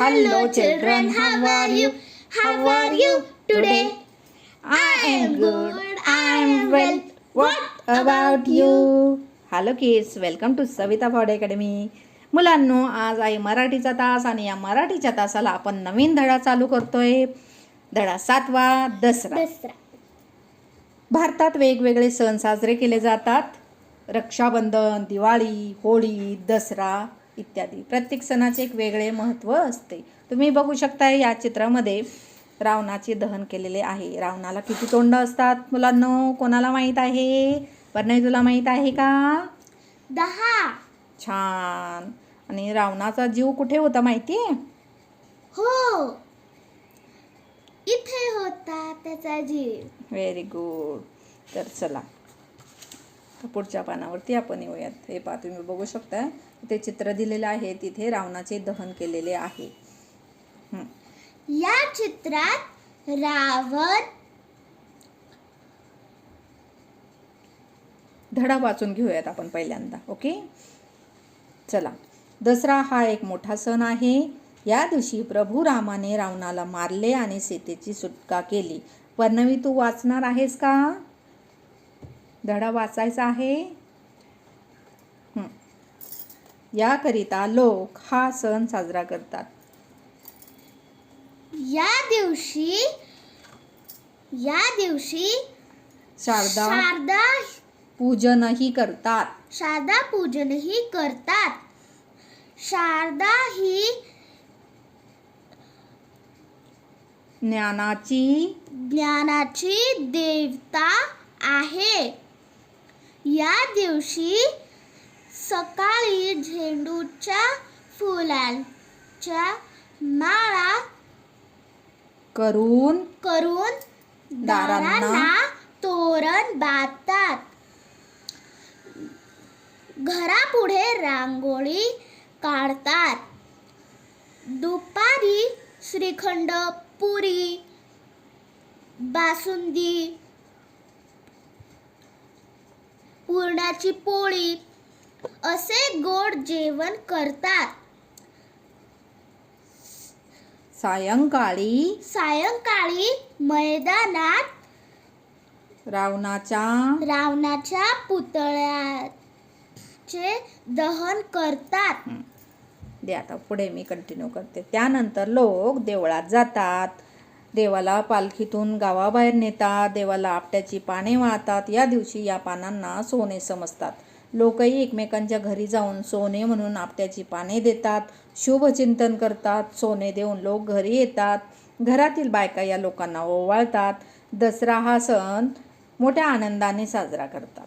Hello children, how are you? How are you today? I am good, I am well. What about you? Hello kids welcome to Savita Phod academy मुलांनो आज आहे मराठीचा तास आणि या मराठीच्या तासाला आपण नवीन धडा चालू करतोय. धडा सातवा दसरा. दसरा. भारतात वेगवेगळे सण साजरे केले जातात. रक्षाबंधन दिवाळी होळी दसरा. इत्यादी. प्रत्येक सणाचे एक वेगळे महत्त्व असते. तुम्ही बघू शकता या चित्रामध्ये रावणाचे दहन केलेले आहे. रावणाला किती तोंड असतात मुलांनो? कोणाला माहीत आहे? वर्णय तुला माहीत आहे का? दहा. छान. आणि रावणाचा जीव कुठे होता माहिती आहे हो. इथे होता त्याचा जीव. व्हेरी गुड तर चला. तर पुढच्या पानावरती आपण येऊयात. हे पहा तुम्ही बघू शकता. इथे चित्र दिलेलं आहे. तिथे रावणाचे दहन केलेले आहे. या चित्रात रावण धडा वाचून घेऊयात आपण पहिल्यांदा ओके? चला. दसरा हा एक मोठा सण आहे. या दिवशी प्रभू रामाने रावणाला मारले आणि सीतेची सुटका केली. वर्णवी तू वाचणार आहेस का? धडा वाचायचा आहे. याकरिता लोक हा सण साजरा करतात. या दिवशी या दिवशी शारदा शारदा पूजनही करतात. शारदा पूजनही करतात. शारदा ही ज्ञानाची ज्ञानाची देवता आहे. या दिवशी सकाळी झेंडूच्या फुलांच्या माळा करून करून दारांना दारांना तोरण बांधतात. घरापुढे रांगोळी काढतात. दुपारी श्रीखंड पुरी बासुंदी पुरणाची पोळी. असे गोड जेवण करतात. सायंकाळी सायंकाळी मैदानात रावणाच्या रावणाच्या पुतळ्याचे दहन करतात. दे आता पुढे मी कंटिन्यू करते. त्यानंतर लोक देवळात जातात. देवाला पालखीतून गावाबाहेर नेतात देवाला आपट्याची पाने वाहतात या दिवशी या पानांना सोने समजतात. लोकही एकमेकांच्या घरी जाऊन सोने म्हणून आपट्याची पाने देतात शुभचिंतन करतात सोने देऊन लोक घरी येतात घरातील बायका या लोकांना ओवाळतात. दसरा हा सण मोठ्या आनंदाने साजरा करतात.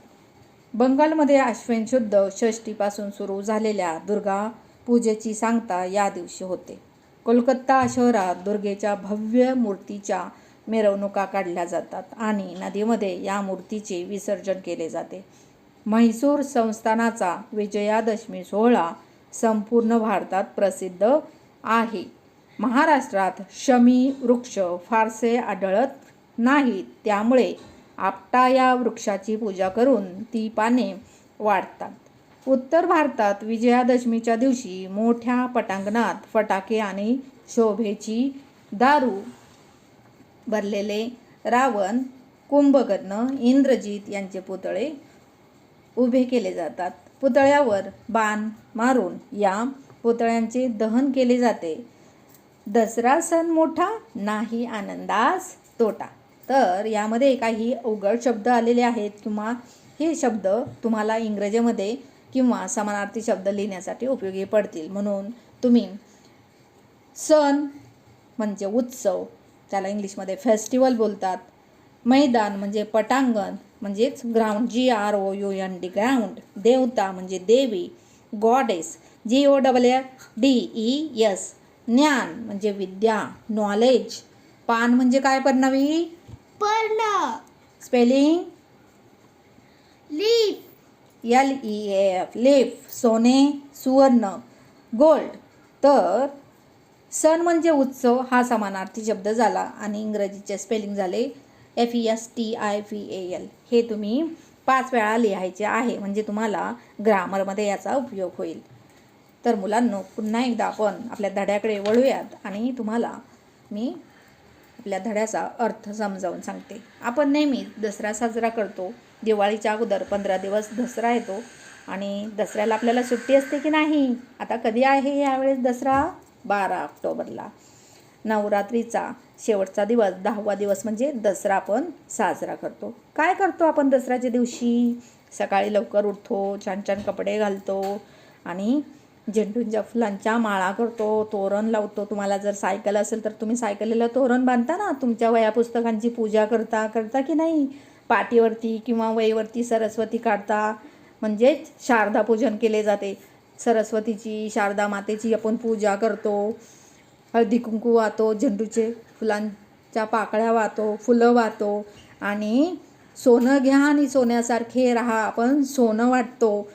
बंगालमध्ये अश्विन शुद्ध षष्टीपासून सुरू झालेल्या दुर्गा पूजेची सांगता या दिवशी होते. कोलकाता शहरात दुर्गेच्या भव्य मूर्तीच्या मिरवणुका काढल्या जातात आणि नदीमध्ये या मूर्तीचे विसर्जन केले जाते. म्हैसूर संस्थानाचा विजयादशमी सोहळा संपूर्ण भारतात प्रसिद्ध आहे. महाराष्ट्रात शमी वृक्ष फारसे आढळत नाहीत त्यामुळे आपटा या वृक्षाची पूजा करून ती पाने वाढतात. उत्तर भारतात विजयादशमीच्या दिवशी मोठ्या पटांगणात फटाके आणि शोभेची दारू भरलेले रावण कुंभकर्ण इंद्रजित यांचे पुतळे उभे केले जातात. पुतळ्यावर बाण मारून या पुतळ्यांचे दहन केले जाते. दसरा सण मोठा नाही आनंदास तोटा. तर यामध्ये काही अवघड शब्द आलेले आहेत किंवा हे शब्द तुम्हाला इंग्रजीमध्ये किंवा समानार्थी शब्द लिहिण्यासाठी उपयोगी पडतील. म्हणून तुम्ही सण म्हणजे उत्सव त्याला इंग्लिशमध्ये फेस्टिवल बोलतात. मैदान म्हणजे पटांगण म्हणजेच ground G R O U N D ground. देवता म्हणजे देवी. Goddess G O double A D E S ज्ञान म्हणजे विद्या. नॉलेज. पान म्हणजे काय पडणावी पर्ण. Spelling? Leaf. L E F leaf सोने सुवर्ण गोल्ड. तर सण म्हणजे उत्सव हा समानार्थी शब्द झाला आणि इंग्रजीचे स्पेलिंग झाले F E S T I V A L हे तुम्ही पाच वेळा लिहायचे आहे म्हणजे तुम्हाला ग्रामरमध्ये याचा उपयोग होईल. तर मुलांनो पुन्हा एकदा आपण आपल्या धड्याकडे वळूयात आणि तुम्हाला मी आपल्या धड्याचा अर्थ समजावून सांगते. आपण नेहमी दसरा साजरा करतो. दिवाळीच्या अगोदर पंधरा दिवस दसरा येतो आणि दसऱ्याला आपल्याला सुट्टी असते की नाही? आता कधी आहे यावेळेस दसरा? बारा ऑक्टोबरला. नवरात्रीचा शेवटचा दिवस दहावा दिवस म्हणजे दसरा आपण साजरा करतो. काय करतो आपण दसऱ्याच्या दिवशी? सकाळी लवकर उठतो छान छान कपडे घालतो आणि झेंडूंच्या फुलांच्या माळा करतो तोरण लावतो. तुम्हाला जर सायकल असेल तर तुम्ही सायकलीला तोरण बांधता ना? तुमच्या वया पुस्तकांची पूजा करता करता की नाही? पाठीवरती किंवा वहीवरती सरस्वती काढता म्हणजेच शारदा पूजन केले जाते. सरस्वतीची शारदा मातेची आपण पूजा करतो. हळदी कुंकू वाहतो झेंडूचे फुलांच्या पाकळ्या वाहतो फुलं वाहतो. आणि सोनं घ्या आणि सोन्यासारखे राहा आपण सोनं वाटतो.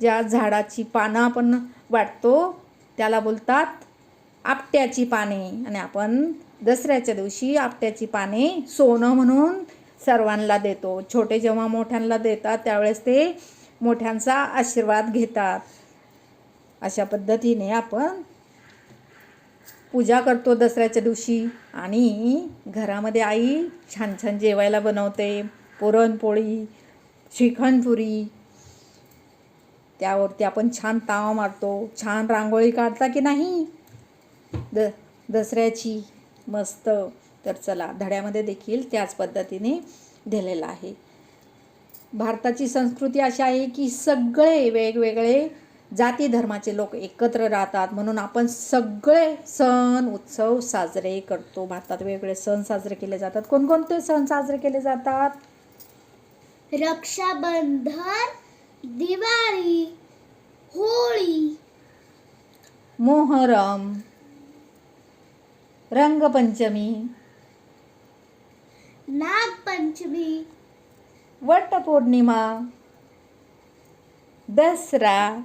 ज्या झाडाची पानं आपण वाटतो त्याला बोलतात आपट्याची पाने. आणि आपण दसऱ्याच्या दिवशी आपट्याची पाने सोनं म्हणून सर्वांना देतो. छोटे जेव्हा मोठ्यांना देतात त्यावेळेस ते मोठ्यांचा आशीर्वाद घेतात. अशा पद्धतीने आपण पूजा करतो दसऱ्याच्या दिवशी आणि घरामध्ये आई छान छान जेवायला बनवते. पुरणपोळी श्रीखंडपुरी त्यावरती आपण छान तावा मारतो. छान रांगोळी काढता की नाही? द दसऱ्याची मस्त तर चला धड्यामध्ये देखील त्याच पद्धतीने दिलेलं आहे. भारताची संस्कृती अशी आहे की सगळे वेगवेगळे जाती धर्माचे लोक एकत्र राहतात. म्हणून आपण सगळे सण उत्सव साजरे करतो. भारतात वेगवेगळे सण साजरे केले जातात. कोणकोणते सण साजरे केले जातात? रक्षाबंधन दिवाळी होळी. मोहरम रंगपंचमी. पंचमी. वटपौर्णिमा दसरा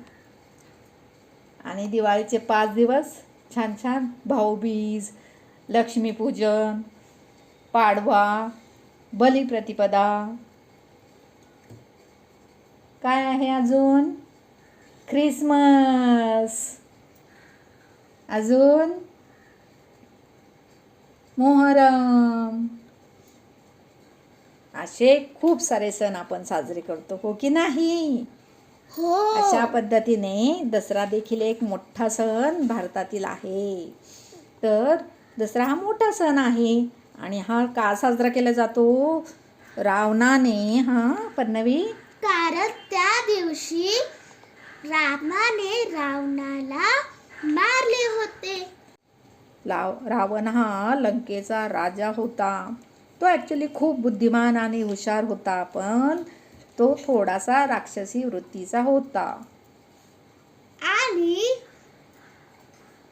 आणि दिवाळीचे पाच दिवस छान छान भाऊबीज लक्ष्मीपूजन पाडवा बलिप्रतिपदा. काय आहे अजून? ख्रिसमस. अजून मोहरम. असे खूप सारे सण आपण साजरे करतो हो की नाही? हो. अशा पद्धतीने दसरा देखील एक मोठा सण भारतातील आहे. तर दसरा हा मोठा सण आहे आणि हा का साजरा केला जातो? रावणाने हा पन्नवी? कारण त्या दिवशी रामाने रावणाला मारले होते. लाव रावण हा लंकेचा राजा होता. तो ॲक्च्युली खूप बुद्धिमान आणि हुशार होता पण तो थोडासा राक्षसी वृत्तीचा होता. आणि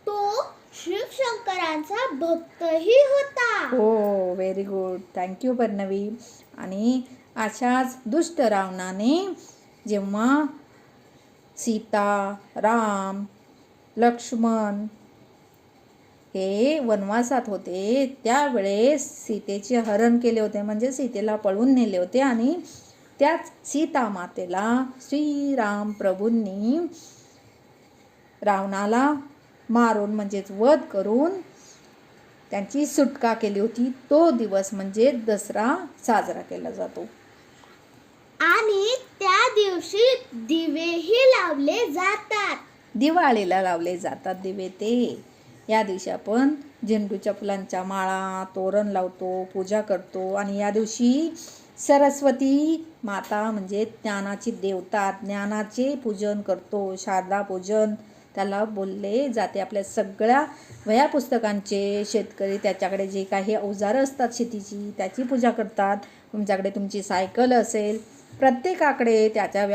तो शिवशंकरांचा भक्तही होता. हो व्हेरी गुड थँक्यू पन्नवी आणि अशाच दुष्ट रावणाने जेव्हा सीता राम लक्ष्मण हे वनवासात होते. त्यावेळेस सीतेचे हरण केले होते. म्हणजे सीतेला पळून नेले होते आणि त्याच सीता मातेला श्रीराम प्रभूंनी रावणाला मारून म्हणजेच वध करून त्यांची सुटका केली होती. तो दिवस म्हणजे दसरा साजरा केला जातो. आणि त्या दिवशी दिवेही लावले जातात. दिवाळीला लावले जातात दिवे ते. या दिवशी आपण झेंडूच्या फुलांच्या माळा तोरण लावतो पूजा करतो आणि या दिवशी सरस्वती माता म्हणजे ज्ञानाची देवता ज्ञानाचे पूजन करतो शारदा पूजन. त्याला बोलले जाते आपल्या सगळ्या वया पुस्तकांचे शेतकरी. त्याच्याकडे जे काही अवजारं असतात शेतीची त्याची पूजा करतात. तुमच्याकडे तुमची सायकल असेल प्रत्येकाकडे त्याच्या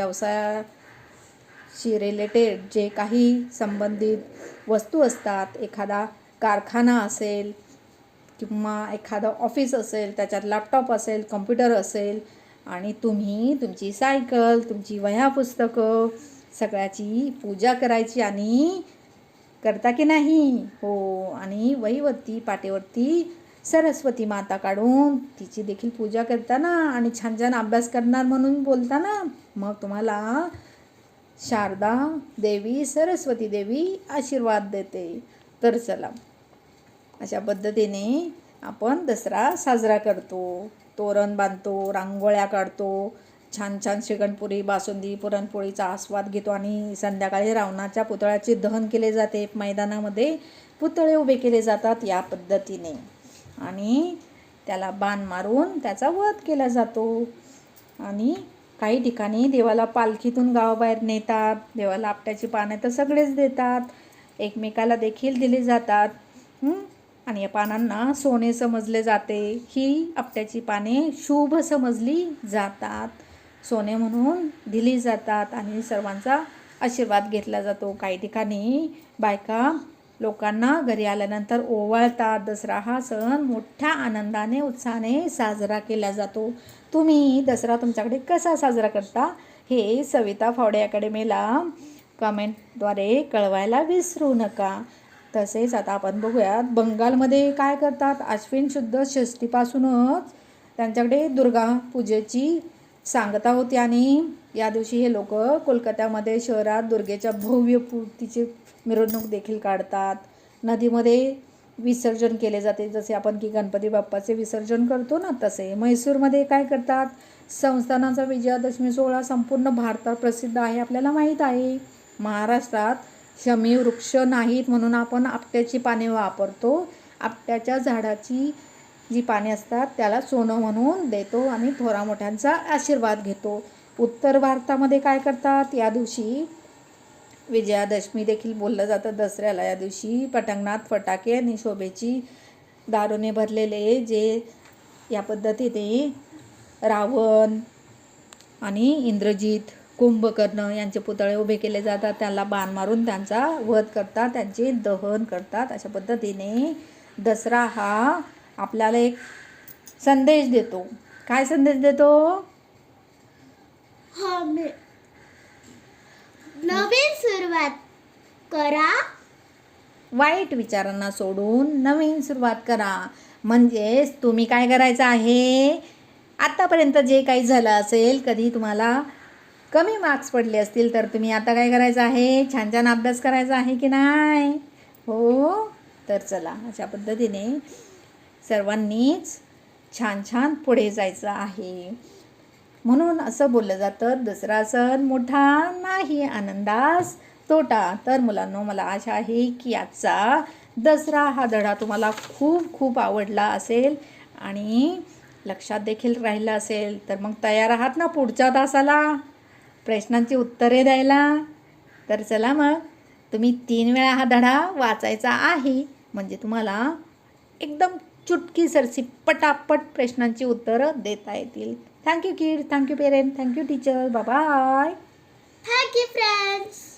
शी रिलेटेड जे काही संबंधित वस्तू असतात एखादा कारखाना असेल किंवा एखादं ऑफिस असेल त्याच्यात लॅपटॉप असेल कम्प्युटर असेल आणि तुम्ही तुमची सायकल तुमची वह्या पुस्तकं सगळ्याची पूजा करायची आणि करता की नाही? हो. आणि वहीवरती पाटेवरती सरस्वती माता काढून तिची देखील पूजा करताना आणि छान छान अभ्यास करणार म्हणून बोलताना मग तुम्हाला शारदा देवी सरस्वती देवी आशीर्वाद देते. तर चला. अशा पद्धतीने आपण दसरा साजरा करतो. तोरण बांधतो रांगोळ्या काढतो छान छान श्रीगणपुरी बासुंदी पुरणपोळीचा आस्वाद घेतो आणि संध्याकाळी रावणाच्या पुतळ्याचे दहन केले जाते. मैदानामध्ये पुतळे उभे केले जातात या पद्धतीने. आणि त्याला बाण मारून त्याचा वध केला जातो. आणि काही ठिकाणी देवाला पालखीतून गावाबाहेर नेतात देवाला आपट्याची पानं तर सगळेच देतात. एकमेकाला देखील दिली जातात. आणि या पानांना सोने समजले जाते. ही आपट्याची पाने शुभ समजली जातात. सोने म्हणून दिली जातात आणि सर्वांचा आशीर्वाद घेतला जातो. काही ठिकाणी बायका लोकांना घरी आल्यानंतर ओवाळतात दसरा हा सण मोठ्या आनंदाने उत्साहाने साजरा केला जातो. तुम्ही दसरा तुमच्याकडे कसा साजरा करता? हे सविता फावडे अकॅडमीला कमेंटद्वारे कळवायला विसरू नका. तसेच आता आपण बघूयात बंगालमध्ये काय करतात? आश्विन शुद्ध षष्टीपासूनच त्यांच्याकडे दुर्गा पूजेची सांगता होती आणि या दिवशी हे लोक कोलकात्यामध्ये शहरात दुर्गेच्या भव्य पूर्तीची मिरवणूक देखील काढतात. नदीमध्ये विसर्जन केले जाते. जसे आपण की गणपती बाप्पाचे विसर्जन करतो ना तसे. म्हैसूरमध्ये काय करतात? संस्थानाचा विजयादशमी सोहळा संपूर्ण भारतात प्रसिद्ध आहे आपल्याला माहीत आहे. महाराष्ट्रात शमी वृक्ष नाहीत म्हणून आपण आपट्याची पाने वापरतो. आपट्याच्या झाडाची जी पाने असतात त्याला सोनं म्हणून देतो आणि थोरा मोठ्यांचा आशीर्वाद घेतो. उत्तर भारतामध्ये काय करतात? या दिवशी विजयादशमी देखील बोललं जातं. दसऱ्याला या दिवशी पटांगणात फटाके आणि शोभेची दारूने भरलेले जे या पद्धतीने रावण आणि इंद्रजित कुंभकर्ण यांचे पुतळे उभे केले जातात. त्याला बाण मारून त्यांचा वध करतात. त्यांचे दहन करतात. अशा पद्धतीने दसरा हा आपल्याला एक संदेश देतो. काय संदेश देतो? हा मी. नवीन सुरुवात करा. वाईट विचारांना सोडून नवीन सुरुवात करा. म्हणजेच तुम्ही काय करायचं आहे? आत्तापर्यंत जे काही झालं असेल कधी तुम्हाला कमी मार्क्स पडले असतील तर तुम्ही आता काय करायचं आहे? छान छान अभ्यास करायचा आहे की नाही? हो? तर चला अशा पद्धतीने सर्वांनीच छान छान पुढे जायचं आहे. म्हणून असं बोललं जातं दसरा सण मोठा नाही आनंदास तोटा. तर मुलांनो मला आशा आहे की आजचा दसरा हा धडा तुम्हाला खूप खूप आवडला असेल आणि लक्षात देखील राहिला असेल तर मग तयार आहात ना पुढच्या तासाला? प्रश्नांची उत्तरे द्यायला? तर चला मग तुम्ही तीन वेळा हा धडा वाचायचा आहे. म्हणजे तुम्हाला एकदम चुटकीसरशी पटापट प्रश्नांची उत्तरं देता येतील. Thank you kid thank you parent thank you teacher bye thank you friends